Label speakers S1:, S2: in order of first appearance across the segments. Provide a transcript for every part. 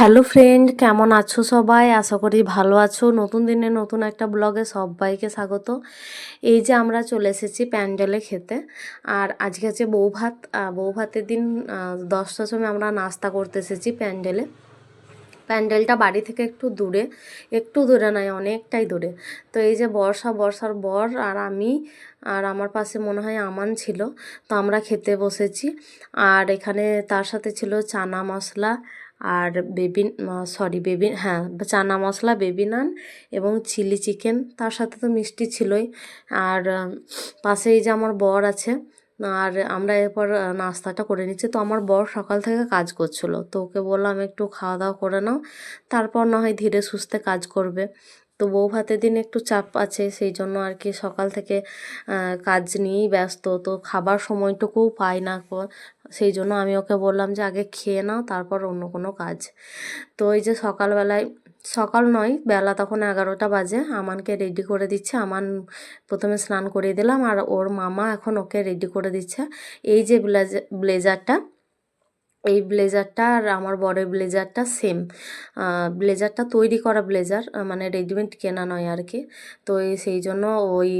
S1: Hello friend, কেমন আছো সবাই? আশা করি ভালো আছো। নতুন দিনে নতুন একটা ব্লগে সবাইকে স্বাগত। এই যে আমরা চলে এসেছি প্যান্ডেলে খেতে। আর আজকে আছে বউ ভাত। বউ ভাতের দিন দশটার সময় আমরা নাস্তা করতে এসেছি প্যান্ডেলে। প্যান্ডেলটা বাড়ি থেকে একটু দূরে একটু দূরে নয়, অনেকটাই দূরে। তো এই যে বর্ষা, বর্ষার বর আর আমি, আর আমার পাশে মনে হয় আমান ছিল। তো আমরা খেতে বসেছি। আর এখানে তার সাথে ছিল চানা মশলা আর বেবি সরি বেবি হ্যাঁ চানা মশলা, বেবি নান এবং চিলি চিকেন, তার সাথে তো মিষ্টি ছিলই। আর পাশেই যে আমার বর আছে, আর আমরা এরপর নাস্তাটা করে নিচ্ছি। তো আমার বর সকাল থেকে কাজ করছিল, তো ওকে বললাম একটু খাওয়া দাওয়া করে নাও, তারপর না হয় ধীরে সুস্থে কাজ করবে। তো বউ ভাতের দিন একটু চাপ আছে, সেই জন্য আর কি সকাল থেকে কাজ নিয়েই ব্যস্ত। তো খাবার সময়টুকুও পাই না সেই জন্য আমি ওকে বললাম যে আগে খেয়ে নাও, তারপর অন্য কোনো কাজ। তো এই যে সকালবেলায়, সকাল নয়, বেলা তখন এগারোটা বাজে। আমানকে রেডি করে দিচ্ছে। আমান প্রথমে স্নান করিয়ে দিলাম আর ওর মামা এখন ওকে রেডি করে দিচ্ছে। এই যে ব্লেজার ব্লেজারটা এই ব্লেজারটা আর আমার বরের ব্লেজারটা সেম। ব্লেজারটা তৈরি করা ব্লেজার মানে রেডিমেড কেনা নয় আর কি তো সেই জন্য ওই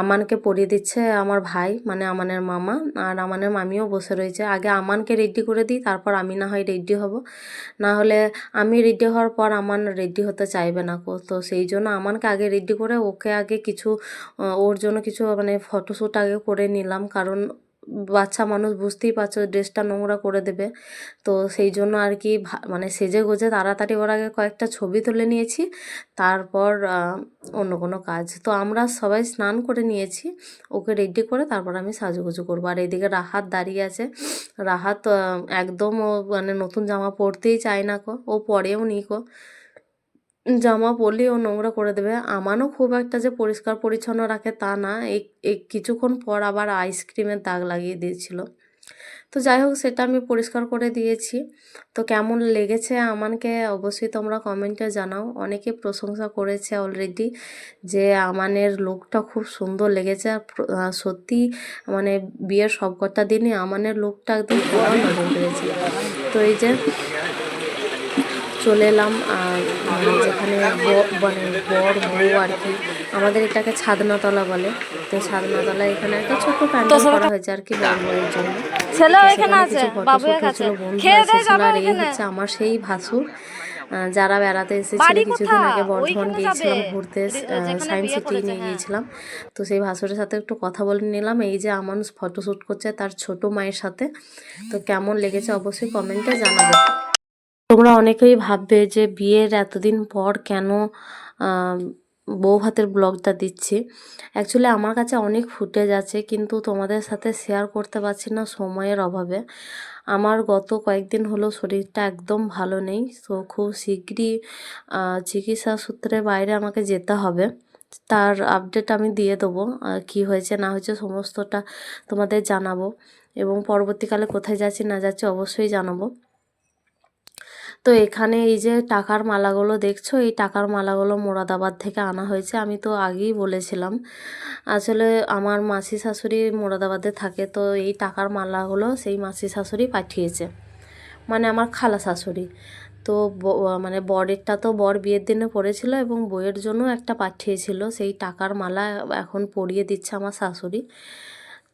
S1: আমানকে পরিয়ে দিচ্ছে আমার ভাই মানে আমানের মামা, আর আমানের মামিও বসে রয়েছে। আগে আমানকে রেডি করে দিই, তারপর আমি না হয় রেডি হব। না হলে আমি রেডি হওয়ার পর আমান রেডি হতে চাইবে না তো সেই জন্য আমানকে আগে রেডি করে ওকে আগে কিছু ওর জন্য কিছু মানে ফটোশ্যুট আগে করে নিলাম। কারণ বাচ্চা মানুষ বুঝতেই পারছ, ড্রেসটা নোংরা করে দেবে। তো সেই জন্য আর কি মানে সেজে গোজে তাড়াতাড়ি ওর আগে কয়েকটা ছবি তুলে নিয়েছি, তারপর অন্য কোনো কাজ। তো আমরা সবাই স্নান করে নিয়েছি, ওকে রেডি করে তারপর আমি সাজুগুজু করব। আর এদিকে রাহাত দাঁড়িয়ে আছে। রাহাত একদম ও মানে নতুন জামা পরতেই চায় না কো ও পরেও নি কো জামা পরলেই ও নোংরা করে দেবে। আমারও খুব একটা যে পরিষ্কার পরিচ্ছন্ন রাখে তা না। এই কিছুক্ষণ পর আবার আইসক্রিমের দাগ লাগিয়ে দিয়েছিল। তো যাই হোক, সেটা আমি পরিষ্কার করে দিয়েছি। তো কেমন লেগেছে আমানকে অবশ্যই তোমরা কমেন্টে জানাও। অনেকে প্রশংসা করেছে অলরেডি যে আমানের লুকটা খুব সুন্দর লেগেছে। আর সত্যি মানে বিয়ের সবকটা দিনই আমানের লুকটা একদম পেয়েছে তো এই যে চলে এলাম আর যেখানে মানে বর বউ আর কি আমাদের এটাকে ছাদনাতলা বলে। তো ছাদনাতলা এখানে একটা ছোট্ট প্যান্ডেল করা হয়েছে আর কি বর বউয়ের জন্য
S2: ছেলে এখানে আছে বাবু আছে। খেয়ে যাবে এখানে।
S1: হচ্ছে আমার সেই ভাসুর। যারা বেড়াতে এসেছিল
S2: বাড়ি
S1: কিছুদিন আগে বর্ধমান গিয়েছিলাম ঘুরতে সায়েন্স সিটি নিয়ে
S2: হ্যাঁ।
S1: গিয়েছিলাম। তো সেই ভাসুরের সাথে একটু কথা বলে নিলাম। এই যে আমার ফটোশ্যুট করছে তার ছোট মায়ের সাথে। তো কেমন লেগেছে অবশ্যই কমেন্টে জানাবে। তোমরা অনেকেই ভাববে যে বিয়ের এতদিন পর কেন বউ ভাতের ব্লগটা দিচ্ছি। অ্যাকচুয়ালি আমার কাছে অনেক ফুটেজ আছে, কিন্তু তোমাদের সাথে শেয়ার করতে পারছি না সময়ের অভাবে। আমার গত কয়েকদিন হলো শরীরটা একদম ভালো নেই, তো খুব শীঘ্রই চিকিৎসা সূত্রে বাইরে আমাকে যেতে হবে। তার আপডেট আমি দিয়ে দেবো কি হয়েছে না হয়েছে সমস্তটা তোমাদের জানাব। এবং পরবর্তীকালে কোথায় যাচ্ছি না যাচ্ছি অবশ্যই জানাব। তো এখানে এই যে টাকার মালাগুলো দেখছ, এই টাকার মালাগুলো মোরাদাবাদ থেকে আনা হয়েছে। আমি তো আগেই বলেছিলাম, আসলে আমার মাসি শাশুড়ি মোরাদাবাদে থাকে, তো এই টাকার মালাগুলো সেই মাসি শাশুড়ি পাঠিয়েছে। মানে আমার খালা শাশুড়ি। তো মানে বরেরটা তো বর বিয়ের দিনে পড়েছিল এবং বইয়ের জন্য একটা পাঠিয়েছিল। সেই টাকার মালা এখন পরিয়ে দিচ্ছে আমার শাশুড়ি।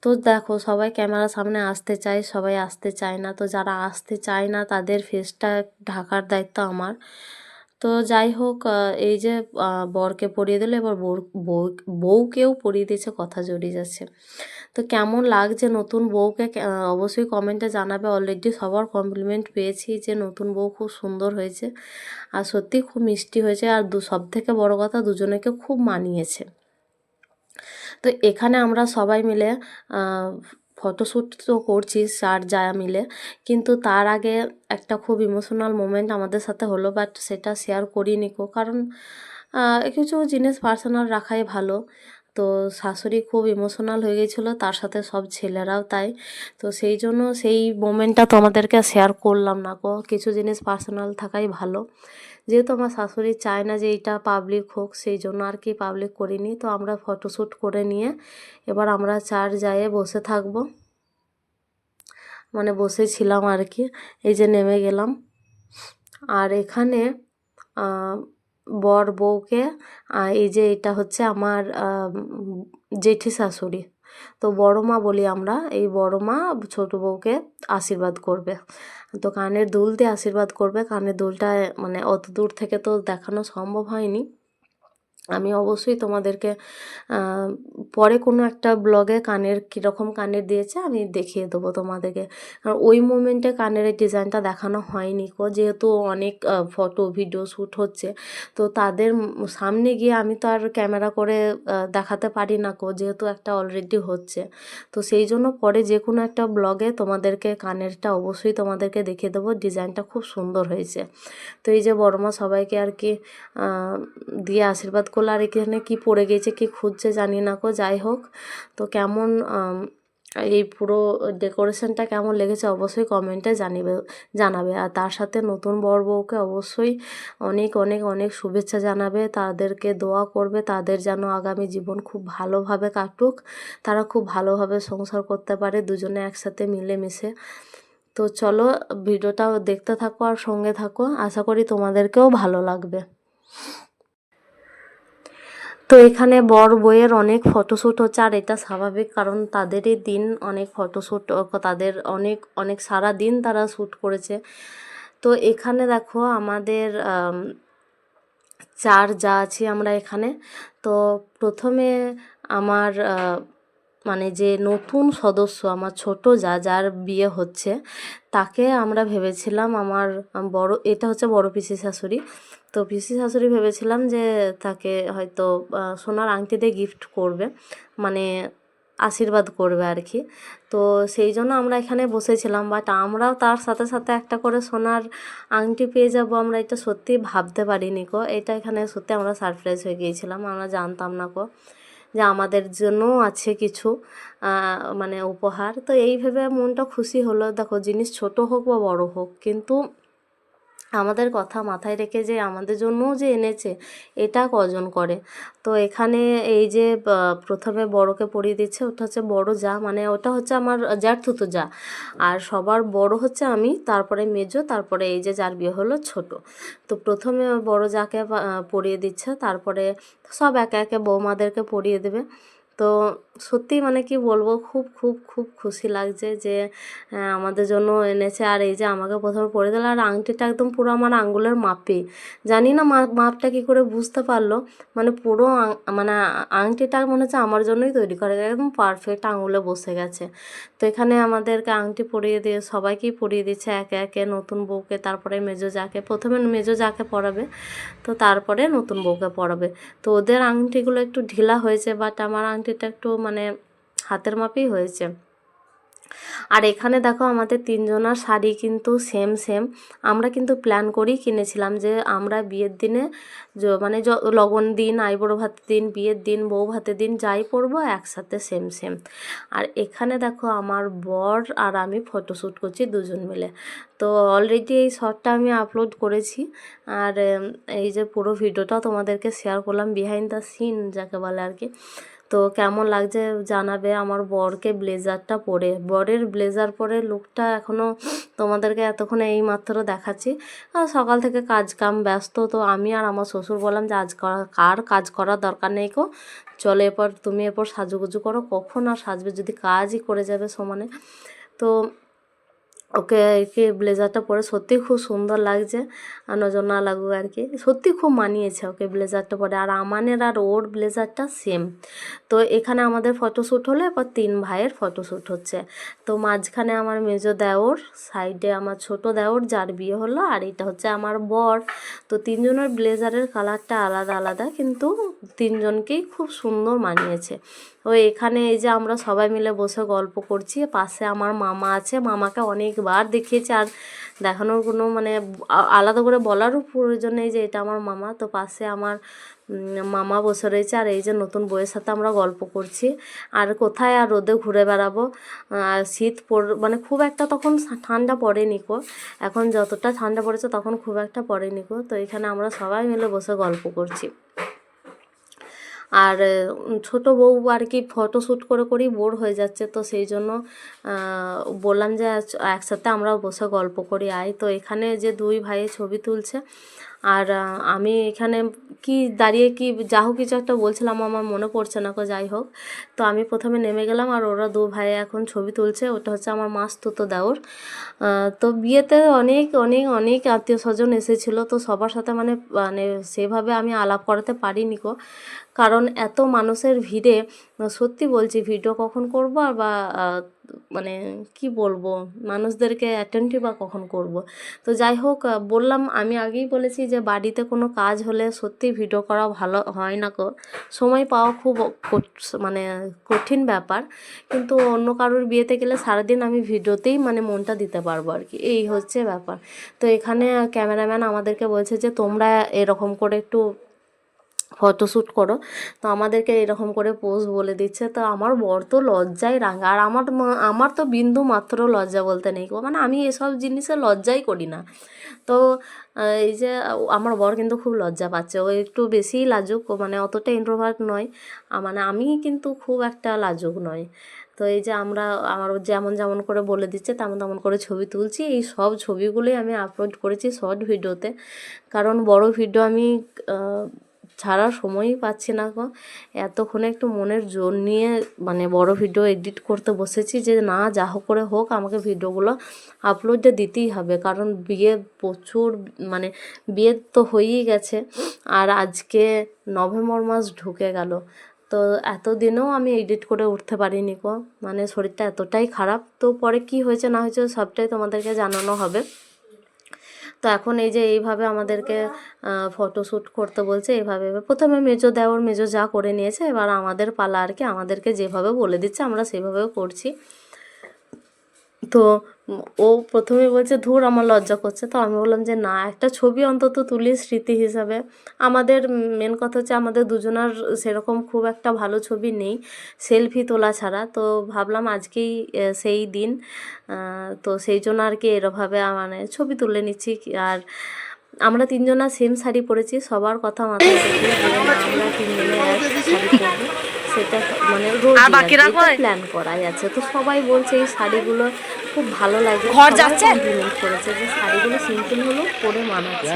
S1: তো দেখো সবাই ক্যামেরার সামনে আসতে চায়, সবাই আসতে চায় না। তো যারা আসতে চায় না, তাদের ফেসটা ঢাকার দায়িত্ব আমার। তো যাই হোক এই যে বরকে পরিয়ে দিল, এবার বউ, বউ- বউকেও পরিয়ে দিয়েছে, কথা জড়িয়ে যাচ্ছে। তো কেমন লাগছে নতুন বউকে? অবশ্যই কমেন্টে জানাবে। অলরেডি সবার কমপ্লিমেন্ট পেয়েছি যে নতুন বউ খুব সুন্দর হয়েছে। আর সত্যি খুব মিষ্টি হয়েছে। আর দু সব থেকে বড় কথা, দুজনেকে খুব মানিয়েছে। তো এখানে আমরা সবাই মিলে ফটোশ্যুট তো করছি স্যার যায়া মিলে। কিন্তু তার আগে একটা খুব ইমোশনাল মোমেন্ট আমাদের সাথে হলো বাট সেটা শেয়ার করিনি কো কারণ কিছু জিনিস পার্সোনাল রাখাই ভালো। তো শাশুড়ি খুব ইমোশনাল হয়ে গেছিল, তার সাথে সব ছেলেরাও তাই। তো সেই জন্য সেই মোমেন্টটা তোমাদেরকে শেয়ার করলাম না কো কিছু জিনিস পার্সোনাল থাকাই ভালো। যেহেতু আমার শাশুড়ি চায় না যে এইটা পাবলিক হোক, সেই জন্য আর কি পাবলিক করিনি। তো আমরা ফটোশ্যুট করে নিয়ে এবার আমরা চার জায়ে বসে থাকব। মানে বসেছিলাম আর কি, এই যে নেমে গেলাম। আর এখানে বর বউকে এই যে এটা হচ্ছে আমার জেঠি শাশুড়ি। তো বড় মা বলি আমরা, এই বড় মা ছোট বউকে আশীর্বাদ করবে। তো কানের দুল দিয়ে আশীর্বাদ করবে। কানের দুলটা মানে অত দূর থেকে তো দেখানো সম্ভব হয়নি। আমি অবশ্যই তোমাদেরকে পরে কোনো একটা ব্লগে কানের কীরকম কানের দিয়েছে আমি দেখিয়ে দেবো তোমাদেরকে। আর ওই মোমেন্টে কানের এই ডিজাইনটা দেখানো হয়নি কো, যেহেতু অনেক ফটো ভিডিও শ্যুট হচ্ছে। তো তাদের সামনে গিয়ে আমি তো আর ক্যামেরা করে দেখাতে পারি না কো, যেহেতু একটা অলরেডি হচ্ছে। তো সেই জন্য পরে যে কোনো একটা ব্লগে তোমাদেরকে কানেরটা অবশ্যই তোমাদেরকে দেখিয়ে দেবো, ডিজাইনটা খুব সুন্দর হয়েছে। তো এই যে বড়মা সবাইকে আর কি দিয়ে আশীর্বাদ আর এখানে কি পড়ে গেছে, কি খুঁজছে জানি না কো যাই হোক। তো কেমন এই পুরো ডেকোরেশনটা কেমন লেগেছে অবশ্যই কমেন্টে জানিবে, জানাবে। আর তার সাথে নতুন বর বউকে অবশ্যই অনেক অনেক অনেক শুভেচ্ছা জানাবে। তাদেরকে দোয়া করবে, তাদের যেন আগামী জীবন খুব ভালোভাবে কাটুক। তারা খুব ভালোভাবে সংসার করতে পারে, দুজনে একসাথে মিলেমিশে। তো চলো ভিডিওটাও দেখতে থাকো আর সঙ্গে থাকো। আশা করি তোমাদেরকেও ভালো লাগবে। তো এখানে বর বইয়ের অনেক ফটোশ্যুট হচ্ছে, আর এটা স্বাভাবিক কারণ তাদেরই দিন অনেক ফটোশ্যুট তাদের অনেক অনেক সারা দিন তারা শ্যুট করেছে। তো এখানে দেখো আমাদের চার যা আছি আমরা এখানে। তো প্রথমে আমার মানে যে নতুন সদস্য, আমার ছোট যা, যার বিয়ে হচ্ছে, তাকে আমরা ভেবেছিলাম আমার বড়, এটা হচ্ছে বড় পিসি শাশুড়ি। তো পিসি শাশুড়ি ভেবেছিলাম যে তাকে হয়তো সোনার আংটি দিয়ে গিফট করবে মানে আশীর্বাদ করবে আর কি তো সেই জন্য আমরা এখানে বসেছিলাম বাট আমরাও তার সাথে সাথে একটা করে সোনার আংটি পেয়ে যাব, আমরা এটা সত্যি ভাবতে পারিনি কো। এটা এখানে সত্যি আমরা সারপ্রাইজ হয়ে গিয়েছিলাম, আমরা জানতাম না কো। যে আমাদের জন্য আছে কিছু মানে উপহার। তো এইভাবে মনটা খুশি হলো, দেখো জিনিস ছোট হোক বা বড় হোক, কিন্তু আমাদের কথা মাথায় রেখে যে আমাদের জন্যও যে এনেছে, এটা কজন করে? তো এখানে এই যে প্রথমে বড়কে পরিয়ে দিচ্ছে, ওটা হচ্ছে বড় যা মানে ওটা হচ্ছে আমার জ্যাঠতুতো যা। আর সবার বড় হচ্ছে আমি, তারপরে মেজো, তারপরে এই যে যার বিয়ে হলো ছোট। তো প্রথমে বড় যাকে পরিয়ে দিচ্ছে, তারপরে সব একে একে বৌমাদেরকে পরিয়ে দেবে। তো সত্যি মানে কি বলব? খুব খুব খুব খুশি লাগছে যে আমাদের জন্য এনেছে। আর এই যে আমাকে প্রথমে পরে দিল, আর আংটিটা একদম পুরো আমার আঙ্গুলের মাপে। জানি না মাপটা কি করে বুঝতে পারল। মানে পুরো মানে আংটিটা মনে হচ্ছে আমার জন্যই তৈরি করে একদম পারফেক্ট আঙুলে বসে গেছে। তো এখানে আমাদেরকে আংটি পরিয়ে দিয়ে, সবাইকেই পরিয়ে দিচ্ছে একে একে নতুন বউকে। তারপরে মেজো যাকে, প্রথমে মেজো যাকে পরাবে, তো তারপরে নতুন বউকে পরাবে। তো ওদের আংটিগুলো একটু ঢিলা হয়েছে বাট আমার আংটিটা একটু মানে হাতের মাপেই হয়েছে। আর এখানে দেখো আমাদের তিনজনার শাড়ি কিন্তু সেম সেম আমরা কিন্তু প্ল্যান করেই কিনেছিলাম যে আমরা বিয়ের দিনে মানে লগন দিন, আইবুড়ো ভাতের দিন, বিয়ের দিন, বউ ভাতের দিন যাই পরবো একসাথে সেম সেম আর এখানে দেখো আমার বর আর আমি ফটোশ্যুট করছি দুজন মিলে। তো অলরেডি এই শর্টটা আমি আপলোড করেছি। আর এই যে পুরো ভিডিওটা তোমাদেরকে শেয়ার করলাম বিহাইন্ড দ্য সিন যাকে বলে আর কি। তো কেমন লাগছে জানাবে আমার বরকে ব্লেজারটা পরে। বরের ব্লেজার পরে লুকটা এখনও তোমাদেরকে এতক্ষণ এই মাত্র দেখাচ্ছি সকাল থেকে কাজ কাম ব্যস্ত, তো আমি আর আমার শ্বশুর বললাম যে আজ করা কাজ করার দরকার নেই কো চলো এরপর তুমি এরপর সাজুগুজু করো, কখন আর সাজবে যদি কাজই করে যাবে সমানে। তো ওকে একে ব্লেজারটা পরে সত্যি খুব সুন্দর লাগছে। আর নজর না লাগুক আর কি। সত্যি খুব মানিয়েছে ওকে ব্লেজারটা পরে। আর আমানের আর ওর ব্লেজারটা সেম তো এখানে আমাদের ফটোশ্যুট হলো এরপর তিন ভাইয়ের ফটোশ্যুট হচ্ছে। তো মাঝখানে আমার মেজো দেওর সাইডে আমার ছোট দেওর, যার বিয়ে হলো, আর এটা হচ্ছে আমার বর। তো তিনজনের ব্লেজারের কালারটা আলাদা আলাদা, কিন্তু তিনজনকেই খুব সুন্দর মানিয়েছে। ও এখানে এই যে আমরা সবাই মিলে বসে গল্প করছি, পাশে আমার মামা আছে, মামাকে অনেকবার দেখিয়েছি আর দেখানোর কোনো মানে আলাদা করে বলারও প্রয়োজন নেই যে এটা আমার মামা। তো পাশে আমার মামা বসে রয়েছে আর এই যে নতুন বইয়ের সাথে আমরা গল্প করছি। আর কোথায় আর রোদে ঘুরে বেড়াবো? আর শীত পড় মানে খুব একটা তখন ঠান্ডা পড়েনি কো। এখন যতটা ঠান্ডা পড়েছে তখন খুব একটা পড়েনি কো। তো এখানে আমরা সবাই মিলে বসে গল্প করছি। আর ছোট বউ আর কি ফটো শ্যুট করে করেই বোর হয়ে যাচ্ছে। তো সেই জন্য বললাম যে একসাথে আমরা বসে গল্প করি। আয়, তো এখানে যে দুই ভাই ছবি তুলছে, আর আমি এখানে কি দাঁড়িয়ে কি, যা হোক কিছু একটা বলছিলাম, আমার মনে পড়ছে না কো যাই হোক। তো আমি প্রথমে নেমে গেলাম, আর ওরা দু ভাই এখন ছবি তুলছে, ওটা হচ্ছে আমার মাস্তুতো দেওর। তো বিয়েতে অনেক অনেক অনেক আত্মীয় স্বজন এসেছিল, তো সবার সাথে মানে মানে সেভাবে আমি আলাপ করাতে পারিনি কো কারণ এত মানুষের ভিড়ে, সত্যি বলছি, ভিডিও কখন করব আর বা মানে কি বলব, মানুষদেরকে অ্যাটেন্টিভ বা কখন করব? তো যাই হোক বললাম, আমি আগেই বলেছি যে বাড়িতে কোনো কাজ হলে সত্যি ভিডিও করা ভালো হয় না কো সময় পাওয়া খুব মানে কঠিন ব্যাপার। কিন্তু অন্য কারোর বিয়েতে গেলে সারাদিন আমি ভিডিওতেই মানে মনটা দিতে পারব আর কি। এই হচ্ছে ব্যাপার। তো এখানে ক্যামেরাম্যান আমাদেরকে বলছে যে তোমরা এরকম করে একটু ফটোশ্যুট করো। তো আমাদেরকে এরকম করে পোজ বলে দিচ্ছে। তো আমার বর তো লজ্জায় রাঙা। আর আমার আমার তো বিন্দু মাত্র লজ্জা বলতে নেই। মানে আমি এসব জিনিসে লজ্জাই করি না। তো এই যে, আমার বর কিন্তু খুব লজ্জা পাচ্ছে। ও একটু বেশিই লাজুক। মানে অতটা ইন্ট্রোভার্ট নয়। মানে আমি কিন্তু খুব একটা লাজুক নয়। তো এই যে আমরা, আমার যেমন যেমন করে বলে দিচ্ছে, তেমন তেমন করে ছবি তুলছি। এই সব ছবিগুলোই আমি আপলোড করেছি শর্ট ভিডিওতে কারণ বড় ভিডিও আমি ছাড়ার সময়ই পাচ্ছি না গো। এতক্ষণে একটু মনের জোর নিয়ে মানে বড় ভিডিও এডিট করতে বসেছি যে, না, যা হোক করে হোক, আমাকে ভিডিওগুলো আপলোডটা দিতেই হবে। কারণ বিয়ে প্রচুর মানে বিয়ে তো হয়েই গেছে। আর আজকে নভেম্বর মাস ঢুকে গেল। তো এতদিনেও আমি এডিট করে উঠতে পারিনি গো। মানে শরীরটা এতটাই খারাপ। তো পরে কি হয়েছে না হয়েছে সবটাই তোমাদেরকে জানানো হবে। তো এখন এই যে এইভাবে আমাদেরকে ফটোশ্যুট করতে বলছে এইভাবে। প্রথমে মেজো দেওর মেজো যা করে নিয়েছে, এবার আমাদের পালা আর কি আমাদেরকে যেভাবে বলে দিচ্ছে, আমরা সেভাবেও করছি। তো ও প্রথমে বলছে ধুর আমার লজ্জা করছে। তো আমি বললাম যে না একটা ছবি অন্তত তুলি স্মৃতি হিসাবে। আমাদের মেন কথা হচ্ছে আমাদের দুজনার সেরকম খুব একটা ভালো ছবি নেই সেলফি তোলা ছাড়া। তো ভাবলাম আজকেই সেই দিন তো সেই জন্য আর কি এরভাবে মানে ছবি তুলে নিচ্ছি। আর আমরা তিনজনা সেম শাড়ি পরেছি সবার কথা মাথায় আমরা তিনজনে এক শাড়ি পরবো। সেটা মানে রোজ প্ল্যান করাই আছে। তো সবাই বলছে এই শাড়িগুলো খুব ভালো লাগে। ঘর যাচ্ছে? কমপ্লিমেন্ট করেছে যে শাড়িগুলো সিম্পল হলো পরে মানাচ্ছে।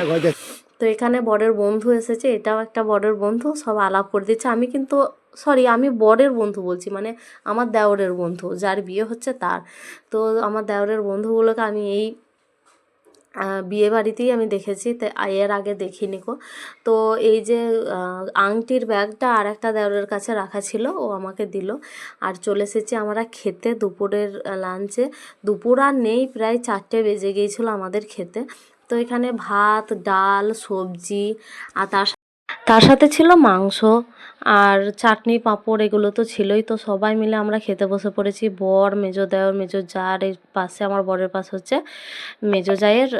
S1: তো এখানে বরের বন্ধু এসেছে এটাও একটা বরের বন্ধু সব আলাপ করে দিচ্ছে। আমি কিন্তু সরি আমি বরের বন্ধু বলছি মানে আমার দেওরের বন্ধু যার বিয়ে হচ্ছে তার। তো আমার দেওরের বন্ধুগুলোকে আমি এই বিয়ে বাড়িতেই আমি দেখেছি তাই এর আগে দেখিনি কো তো এই যে আংটির ব্যাগটা আর একটা দেওরের কাছে রাখা ছিল, ও আমাকে দিল। আর চলে এসেছি আমরা খেতে দুপুরের লাঞ্চে দুপুর আর নেই, প্রায় চারটে বেজে গিয়েছিল আমাদের খেতে। তো এখানে ভাত, ডাল, সবজি, আর তার তার সাথে ছিল মাংস আর চাটনি, পাঁপড়, এগুলো তো ছিলই। তো সবাই মিলে আমরা খেতে বসে পড়েছি। বর, মেজো দেওর, মেজো যার এর পাশে আমার বরের পাশে হচ্ছে মেজো জায়ের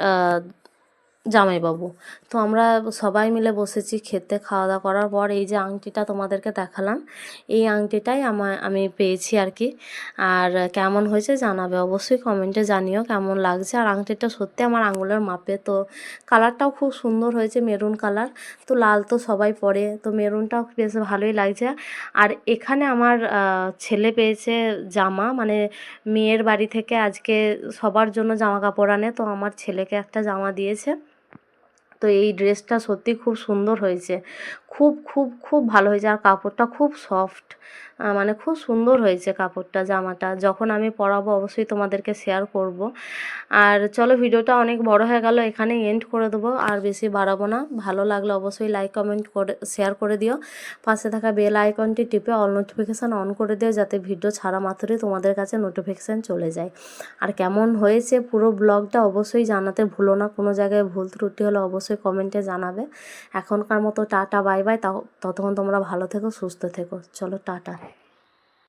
S1: জামাইবাবু। তো আমরা সবাই মিলে বসেছি খেতে খাওয়া দাওয়া করার পর এই যে আংটিটা তোমাদেরকে দেখালাম, এই আংটিটাই আমার আমি পেয়েছি আর কি। আর কেমন হয়েছে জানাবে অবশ্যই কমেন্টে জানিও কেমন লাগছে। আর আংটিটা সত্যি আমার আঙুলের মাপে তো কালারটাও খুব সুন্দর হয়েছে, মেরুন কালার। তো লাল তো সবাই পরে, তো মেরুনটাও বেশ ভালোই লাগছে। আর এখানে আমার ছেলে পেয়েছে জামা মানে মেয়ের বাড়ি থেকে আজকে সবার জন্য জামা কাপড় আনে। তো আমার ছেলেকে একটা জামা দিয়েছে। তো এই ড্রেসটা সত্যি খুব সুন্দর হয়েছে। খুব খুব খুব ভালো হয়েছে। আর কাপড়টা খুব সফট মানে খুব সুন্দর হয়েছে কাপড়টা, জামাটা। যখন আমি পরাবো অবশ্যই তোমাদেরকে শেয়ার করব। আর চলো ভিডিওটা অনেক বড় হয়ে গেল এখানে এন্ড করে দেবো। আর বেশি বাড়াবো না। ভালো লাগলে অবশ্যই লাইক কমেন্ট করে শেয়ার করে দিও। পাশে থাকা বেল আইকনটি টিপে অল নোটিফিকেশান অন করে দিও, যাতে ভিডিও ছাড়া মাত্রই তোমাদের কাছে নোটিফিকেশান চলে যায়। আর কেমন হয়েছে পুরো ব্লগটা অবশ্যই জানাতে ভুলো না। কোনো জায়গায় ভুল ত্রুটি হলে অবশ্যই কমেন্টে জানাবে। এখনকার মতো টাটা বাই বাই তাও ততক্ষণ তোমরা ভালো থেকো সুস্থ থেকো। চলো টাটা।